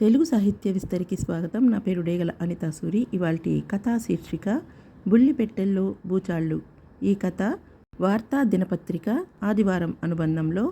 తెలుగు సాహిత్య విస్తరికి స్వాగతం. నా పేరు డేగల అనితా సూరి. ఇవాల్టి కథా శీర్షిక బుల్లిపెట్టెల్లో బూచాళ్ళు ఈ కథ వార్తా దినపత్రిక ఆదివారం అనుబంధంలో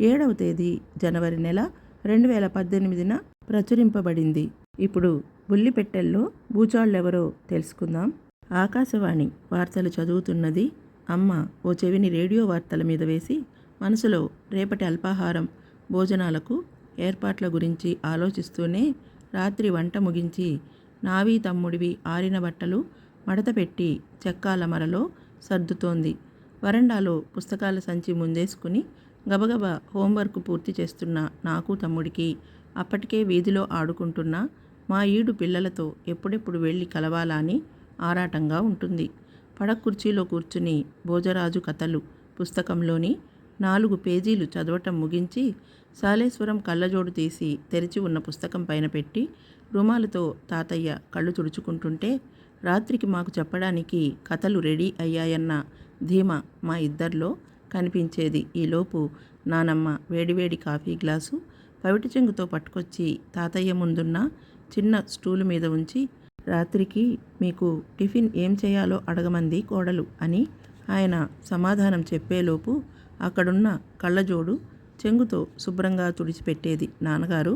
ఏడవ తేదీ జనవరి నెల రెండు వేల పద్దెనిమిదిన ప్రచురింపబడింది. ఇప్పుడు బుల్లిపెట్టెల్లో బూచాళ్ళెవరో తెలుసుకుందాం. ఆకాశవాణి వార్తలు చదువుతున్నది అమ్మ ఓ చెవిని రేడియో వార్తల మీద వేసి మనసులో రేపటి అల్పాహారం భోజనాలకు ఏర్పాట్ల గురించి ఆలోచిస్తూనే రాత్రి వంట ముగించి నావి తమ్ముడివి ఆరిన బట్టలు మడతపెట్టి చెక్కాల మరలో సర్దుతోంది. వరండాలో పుస్తకాల సంచి ముందేసుకుని గబగబా హోంవర్క్ పూర్తి చేస్తున్న నాకు తమ్ముడికి అప్పటికే వీధిలో ఆడుకుంటున్న మా ఈడు పిల్లలతో ఎప్పుడెప్పుడు వెళ్ళి కలవాలా అని ఆరాటంగా ఉంటుంది. పడక కుర్చీలో కూర్చుని భోజరాజు కథలు పుస్తకంలోని నాలుగు పేజీలు చదవటం ముగించి సాలేశ్వరం కళ్ళజోడు తీసి తెరిచి ఉన్న పుస్తకం పైన పెట్టి రుమాలతో తాతయ్య కళ్ళు తుడుచుకుంటుంటే రాత్రికి మాకు చెప్పడానికి కథలు రెడీ అయ్యాయన్న ధీమా మా ఇద్దరిలో కనిపించేది. ఈలోపు నానమ్మ వేడివేడి కాఫీ గ్లాసు పవిటి చెంగుతో పట్టుకొచ్చి తాతయ్య ముందున్న చిన్న స్టూలు మీద ఉంచి రాత్రికి మీకు టిఫిన్ ఏం చేయాలో అడగమంది కోడలు అని ఆయన సమాధానం చెప్పేలోపు అక్కడున్న కళ్ళజోడు చెంగుతో శుభ్రంగా తుడిచిపెట్టేది నాన్నగారు.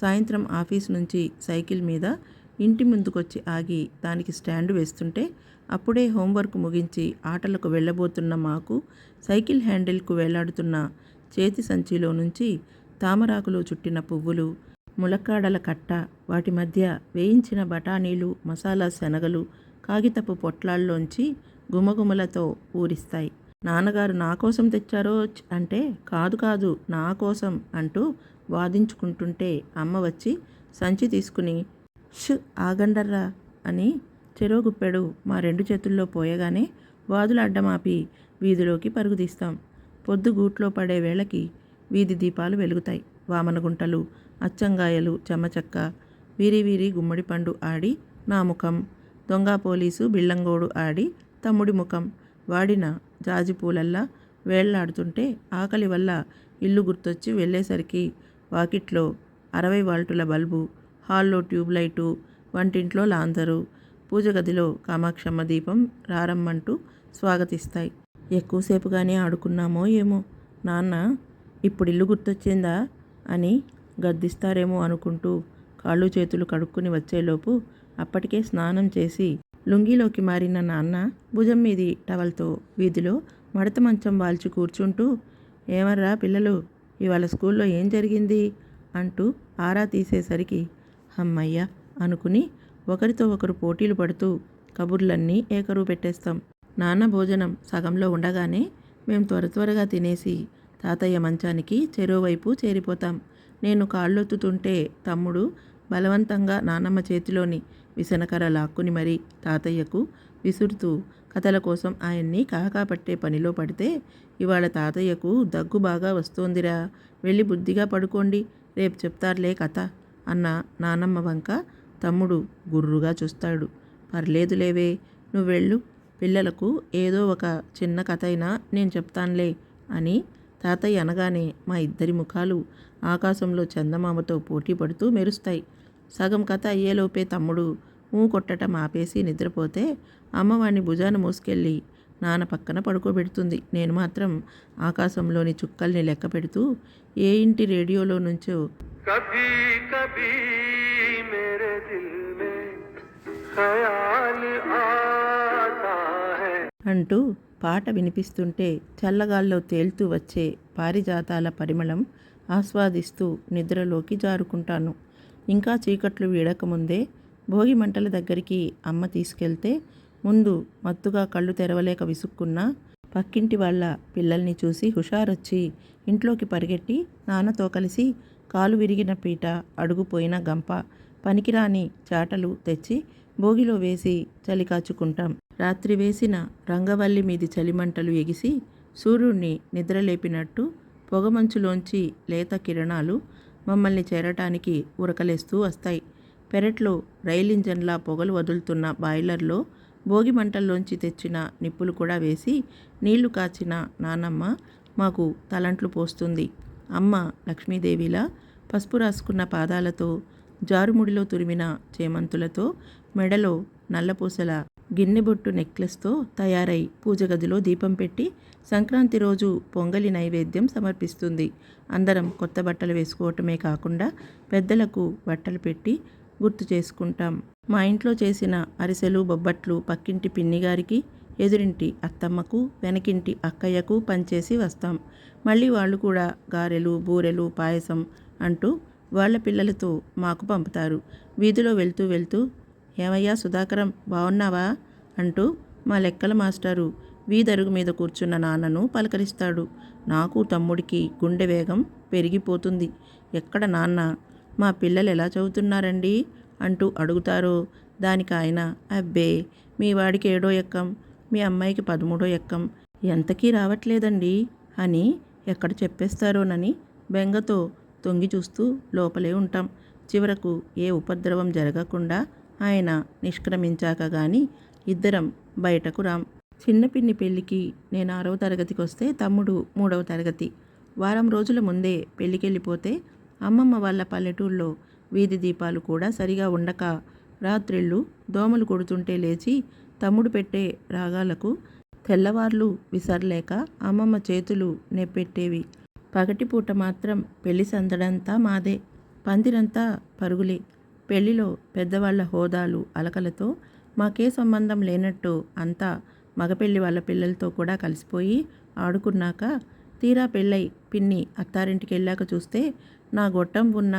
సాయంత్రం ఆఫీస్ నుంచి సైకిల్ మీద ఇంటి ముందుకొచ్చి ఆగి దానికి స్టాండ్ వేస్తుంటే అప్పుడే హోంవర్క్ ముగించి ఆటలకు వెళ్ళబోతున్న మాకు సైకిల్ హ్యాండిల్కు వేలాడుతున్న చేతి సంచిలో నుంచి తామరాకులు చుట్టిన పువ్వులు ములక్కాడల కట్ట వాటి మధ్య వేయించిన బఠానీలు మసాలా శనగలు కాగితపు పొట్లాల్లోంచి గుమగుమలతో ఊరిస్తాయి. నాన్నగారు నా కోసం తెచ్చారో అంటే కాదు కాదు నా కోసం అంటూ వాదించుకుంటుంటే అమ్మ వచ్చి సంచి తీసుకుని ష్ ఆగండర్రా అని చెరోగుప్పెడు మా రెండు చేతుల్లో పోయగానే వాదుల అడ్డమాపి వీధిలోకి పరుగుదీస్తాం పొద్దు గూట్లో పడే వేళకి వీధి దీపాలు వెలుగుతాయి. వామనగుంటలు అచ్చంగాయలు చెమ్మచక్క వీరి వీరి గుమ్మడి పండు ఆడి నా ముఖం దొంగ పోలీసు బిళ్ళంగోడు ఆడి తమ్ముడి ముఖం వాడిన జాజిపూలల్లా వేళ్ళాడుతుంటే ఆకలి వల్ల ఇల్లు గుర్తొచ్చి వెళ్ళేసరికి వాకిట్లో అరవై వాల్టుల బల్బు హాల్లో ట్యూబ్ లైటు వంటింట్లో లాంతరు పూజ గదిలో కామాక్షమ్మ దీపం రారమ్మంటూ స్వాగతిస్తాయి. ఎక్కువసేపుగానే ఆడుకున్నామో ఏమో. నాన్న ఇప్పుడు ఇల్లు గుర్తొచ్చిందా అని గద్దిస్తారేమో అనుకుంటూ కాళ్ళు చేతులు కడుక్కుని వచ్చేలోపు అప్పటికే స్నానం చేసి లుంగిలోకి మారిన నాన్న భుజం మీది టవల్తో వీధిలో మడత మంచం వాల్చి కూర్చుంటూ ఏమర్రా పిల్లలు ఇవాళ స్కూల్లో ఏం జరిగింది? అంటూ ఆరా తీసేసరికి అమ్మయ్య అనుకుని ఒకరితో ఒకరు పోటీలు పడుతూ కబుర్లన్నీ ఏకరువు పెట్టేస్తాం. నాన్న భోజనం సగంలో ఉండగానే మేము త్వర త్వరగా తినేసి తాతయ్య మంచానికి చెరోవైపు చేరిపోతాం. నేను కాళ్ళొత్తుతుంటే తమ్ముడు బలవంతంగా నానమ్మ చేతిలోని విసనకర లాక్కుని మరీ తాతయ్యకు విసురుతూ కథల కోసం ఆయన్ని కాకాపట్టే పనిలో పడితే ఇవాళ తాతయ్యకు దగ్గు బాగా వస్తోందిరా. వెళ్ళి బుద్ధిగా పడుకోండి. రేపు చెప్తారులే కథ అన్న నానమ్మ వంక తమ్ముడు గుర్రుగా చూస్తాడు. పర్లేదులేవే నువ్వెళ్ళు పిల్లలకు ఏదో ఒక చిన్న కథ అయినా నేను చెప్తానులే అని తాతయ్య అనగానే మా ఇద్దరి ముఖాలు ఆకాశంలో చందమామతో పోటీ పడుతూ మెరుస్తాయి. సగం కథ అయ్యేలోపే తమ్ముడు ఊ కొట్టడం ఆపేసి నిద్రపోతే అమ్మవాణ్ణి భుజాన మోసుకెళ్ళి నాన్న పక్కన పడుకోబెడుతుంది. నేను మాత్రం ఆకాశంలోని చుక్కల్ని లెక్క పెడుతూ ఏ ఇంటి రేడియోలో నుంచో అంటూ పాట వినిపిస్తుంటే చల్లగాల్లో తేలుతూ వచ్చే పారిజాతాల పరిమళం ఆస్వాదిస్తూ నిద్రలోకి జారుకుంటాను. ఇంకా చీకట్లు వీడకముందే భోగి మంటల దగ్గరికి అమ్మ తీసుకెళ్తే ముందు మత్తుగా కళ్ళు తెరవలేక విసుక్కున్న పక్కింటి వాళ్ళ పిల్లల్ని చూసి హుషారొచ్చి ఇంట్లోకి పరిగెట్టి నాన్నతో కలిసి కాలు విరిగిన పీట అడుగుపోయిన గంప పనికిరాని చాటలు తెచ్చి భోగిలో వేసి చలి కాచుకుంటాం. రాత్రి వేసిన రంగవల్లి మీది చలిమంటలు ఎగిసి సూర్యుడిని నిద్రలేపినట్టు పొగమంచులోంచి లేత కిరణాలు మమ్మల్ని చేరటానికి ఉరకలేస్తూ వస్తాయి. పెరట్లో రైలు ఇంజన్లా పొగలు వదులుతున్న బాయిలర్లో భోగి మంటల్లోంచి తెచ్చిన నిప్పులు కూడా వేసి నీళ్ళు కాచిన నానమ్మ మాకు తలంట్లు పోస్తుంది. అమ్మ లక్ష్మీదేవిలా పసుపు రాసుకున్న పాదాలతో జారుముడిలో తురిమిన చేమంతులతో మెడలో నల్లపూసల గిన్నెబొట్టు నెక్లెస్తో తయారై పూజ గదిలో దీపం పెట్టి సంక్రాంతి రోజు పొంగలి నైవేద్యం సమర్పిస్తుంది. అందరం కొత్త బట్టలు వేసుకోవటమే కాకుండా పెద్దలకు బట్టలు పెట్టి గుర్తు చేసుకుంటాం. మా ఇంట్లో చేసిన అరిసెలు బొబ్బట్లు పక్కింటి పిన్ని గారికి ఎదురింటి అత్తమ్మకు వెనకింటి అక్కయ్యకు పంచేసి వస్తాం. మళ్ళీ వాళ్ళు కూడా గారెలు బూరెలు పాయసం అంటూ వాళ్ళ పిల్లలతో మాకు పంపుతారు. వీధిలో వెళ్తూ వెళ్తూ ఏమయ్యా సుధాకరం బాగున్నావా అంటూ మా లెక్కల మాస్టారు వీధరుగు మీద కూర్చున్న నాన్నను పలకరిస్తాడు. నాకు తమ్ముడికి గుండె వేగం పెరిగిపోతుంది. ఎక్కడ నాన్న? మా పిల్లలు ఎలా చదువుతున్నారండి? అంటూ అడుగుతారో దానికి ఆయన అబ్బే మీ వాడికి ఏడో ఎక్కం మీ అమ్మాయికి పదమూడో ఎక్కం ఎంతకీ రావట్లేదండి? అని ఎక్కడ చెప్పేస్తారోనని బెంగతో తొంగి చూస్తూ లోపలే ఉంటాం. చివరకు ఏ ఉపద్రవం జరగకుండా ఆయన నిష్క్రమించాక గాని ఇద్దరం బయటకు రాం. చిన్నపిన్ని పెళ్ళికి నేను ఆరవ తరగతికి వస్తే తమ్ముడు మూడవ తరగతి. వారం రోజుల ముందే పెళ్ళికెళ్ళిపోతే అమ్మమ్మ వాళ్ళ పల్లెటూళ్ళలో వీధి దీపాలు కూడా సరిగా ఉండక రాత్రిళ్ళు దోమలు కొడుతుంటే లేచి తమ్ముడు పెట్టే రాగాలకు తెల్లవార్లు విసరలేక అమ్మమ్మ చేతులు నెప్పెట్టేవి. పగటిపూట మాత్రం పెళ్ళి సందడంతా మాదే. పందిరంతా పరుగులే. పెళ్ళిలో పెద్దవాళ్ళ హోదాలు అలకలతో మాకే సంబంధం లేనట్టు అంతా మగపెళ్ళి వాళ్ళ పిల్లలతో కూడా కలిసిపోయి ఆడుకున్నాక తీరా పెళ్ళై పిన్ని అత్తారింటికి వెళ్ళాక చూస్తే నా గొట్టం ఉన్న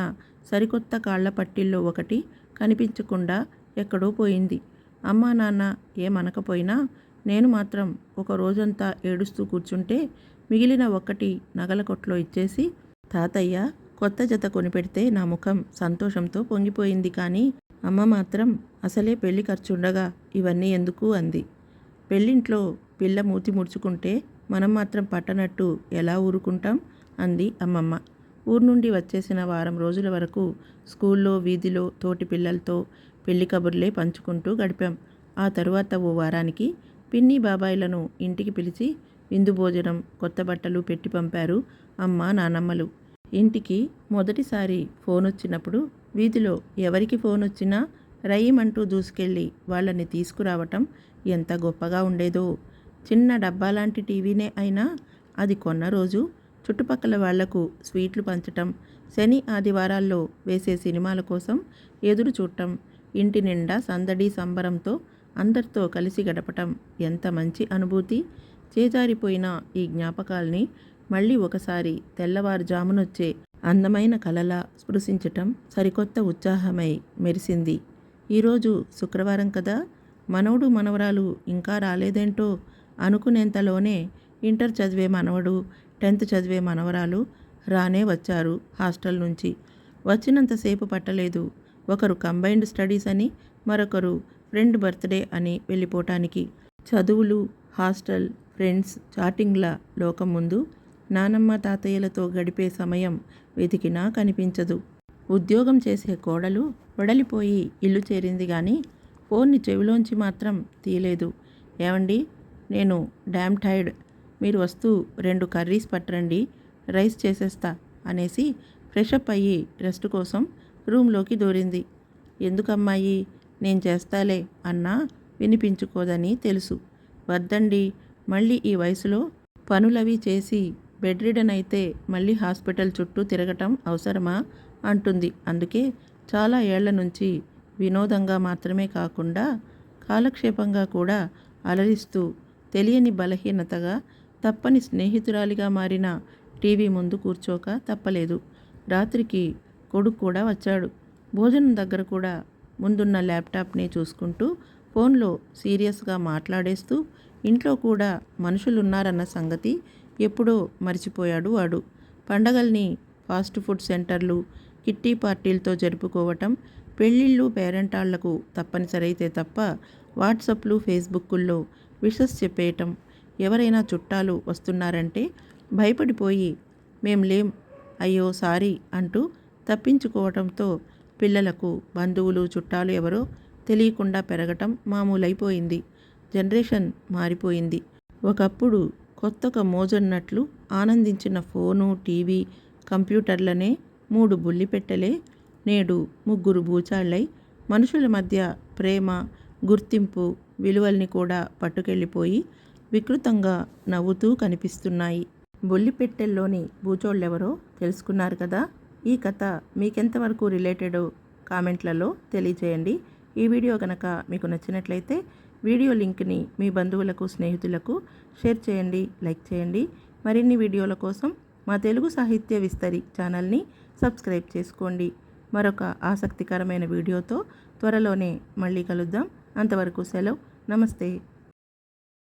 సరికొత్త కాళ్ళ పట్టిల్లో ఒకటి కనిపించకుండా ఎక్కడో పోయింది. అమ్మా నాన్న ఏమనకపోయినా నేను మాత్రం ఒక రోజంతా ఏడుస్తూ కూర్చుంటే మిగిలిన ఒక్కటి నగల కొట్లో ఇచ్చేసి తాతయ్య కొత్త జత కొనిపెడితే నా ముఖం సంతోషంతో పొంగిపోయింది కానీ అమ్మ మాత్రం అసలే పెళ్ళి ఖర్చుండగా ఇవన్నీ ఎందుకు అంది. పెళ్ళింట్లో పిల్ల మూతి ముడుచుకుంటే మనం మాత్రం పట్టనట్టు ఎలా ఊరుకుంటాం? అంది అమ్మమ్మ. ఊరు నుండి వచ్చేసిన వారం రోజుల వరకు స్కూల్లో వీధిలో తోటి పిల్లలతో పెళ్ళి కబుర్లే పంచుకుంటూ గడిపాం. ఆ తరువాత ఓ వారానికి పిన్ని బాబాయిలను ఇంటికి పిలిచి విందు భోజనం కొత్త బట్టలు పెట్టి పంపారు అమ్మ నానమ్మలు. ఇంటికి మొదటిసారి ఫోన్ వచ్చినప్పుడు వీధిలో ఎవరికి ఫోన్ వచ్చినా రయ్యమంటూ దూసుకెళ్ళి వాళ్ళని తీసుకురావటం ఎంత గొప్పగా ఉండేదో. చిన్న డబ్బా లాంటి టీవీనే అయినా అది కొన్న రోజు చుట్టుపక్కల వాళ్ళకు స్వీట్లు పంచటం శని ఆదివారాల్లో వేసే సినిమాల కోసం ఎదురు చూడటం ఇంటి నిండా సందడి సంబరంతో అందరితో కలిసి గడపటం ఎంత మంచి అనుభూతి. చేజారిపోయిన ఈ జ్ఞాపకాల్ని మళ్ళీ ఒకసారి తెల్లవారుజామునొచ్చే అందమైన కలలా స్పృశించటం సరికొత్త ఉత్సాహమై మెరిసింది. ఈరోజు శుక్రవారం కదా? మనవడు మనవరాలు ఇంకా రాలేదేంటో అనుకునేంతలోనే ఇంటర్ చదివే మనవడు టెన్త్ చదివే మనవరాలు రానే వచ్చారు హాస్టల్ నుంచి. వచ్చినంతసేపు పట్టలేదు. ఒకరు కంబైన్డ్ స్టడీస్ అని మరొకరు ఫ్రెండ్ బర్త్డే అని వెళ్ళిపోవటానికి చదువులు హాస్టల్ ఫ్రెండ్స్ చాటింగ్ల లోకం ముందు నానమ్మ తాతయ్యలతో గడిపే సమయం వెతికినా కనిపించదు. ఉద్యోగం చేసే కోడలు వడలిపోయి ఇల్లు చేరింది కానీ ఫోన్ని చెవిలోంచి మాత్రం తీయలేదు. ఏమండి నేను డ్యామ్ టైర్డ్ మీరు వస్తూ రెండు కర్రీస్ పట్టరండి రైస్ చేసేస్తా అనేసి ఫ్రెషప్ అయ్యి రెస్ట్ కోసం రూమ్లోకి దూరింది. ఎందుకమ్మాయి? నేను చేస్తాలే అన్నా వినిపించుకోదని తెలుసు. వద్దండి మళ్ళీ ఈ వయసులో పనులవి చేసి బెడ్ రిడన్ అయితే మళ్ళీ హాస్పిటల్ చుట్టూ తిరగటం అవసరమా? అంటుంది. అందుకే చాలా ఏళ్ళ నుంచి వినోదంగా మాత్రమే కాకుండా కాలక్షేపంగా కూడా అలరిస్తూ తెలియని బలహీనతగా తప్పని స్నేహితురాలిగా మారిన టీవీ ముందు కూర్చోక తప్పలేదు. రాత్రికి కొడుకు కూడా వచ్చాడు. భోజనం దగ్గర కూడా ముందున్న ల్యాప్టాప్ని చూసుకుంటూ ఫోన్లో సీరియస్గా మాట్లాడేస్తూ ఇంట్లో కూడా మనుషులున్నారన్న సంగతి ఎప్పుడో మర్చిపోయాడు వాడు. పండగల్ని ఫాస్ట్ ఫుడ్ సెంటర్లు కిట్టి పార్టీలతో జరుపుకోవటం పెళ్ళిళ్ళు పేరెంటాళ్ళకు తప్పనిసరైతే తప్ప వాట్సప్లు ఫేస్బుక్కుల్లో విషస్ చెప్పేయటం ఎవరైనా చుట్టాలు వస్తున్నారంటే భయపడిపోయి మేం లేం అయ్యో సారీ అంటూ తప్పించుకోవటంతో పిల్లలకు బంధువులు చుట్టాలు ఎవరో తెలియకుండా పెరగటం మామూలైపోయింది. జనరేషన్ మారిపోయింది. ఒకప్పుడు కొత్తగా మోజన్నట్లు ఆనందించిన ఫోను టీవీ కంప్యూటర్లనే మూడు బుల్లిపెట్టెలే నేడు ముగ్గురు బూచాళ్ళై మనుషుల మధ్య ప్రేమ గుర్తింపు విలువల్ని కూడా పట్టుకెళ్ళిపోయి వికృతంగా నవ్వుతూ కనిపిస్తున్నాయి. బొల్లిపెట్టెల్లోని బూచోళ్ళెవరో తెలుసుకున్నారు కదా? ఈ కథ మీకెంతవరకు రిలేటెడో కామెంట్లలో తెలియజేయండి ఈ వీడియో కనుక మీకు నచ్చినట్లయితే వీడియో లింక్ని మీ బంధువులకు స్నేహితులకు షేర్ చేయండి లైక్ చేయండి. మరిన్ని వీడియోల కోసం మా తెలుగు సాహిత్య విస్తరి ఛానల్ని సబ్స్క్రైబ్ చేసుకోండి. మరొక ఆసక్తికరమైన వీడియోతో త్వరలోనే మళ్ళీ కలుద్దాం. అంతవరకు సెలవు. నమస్తే.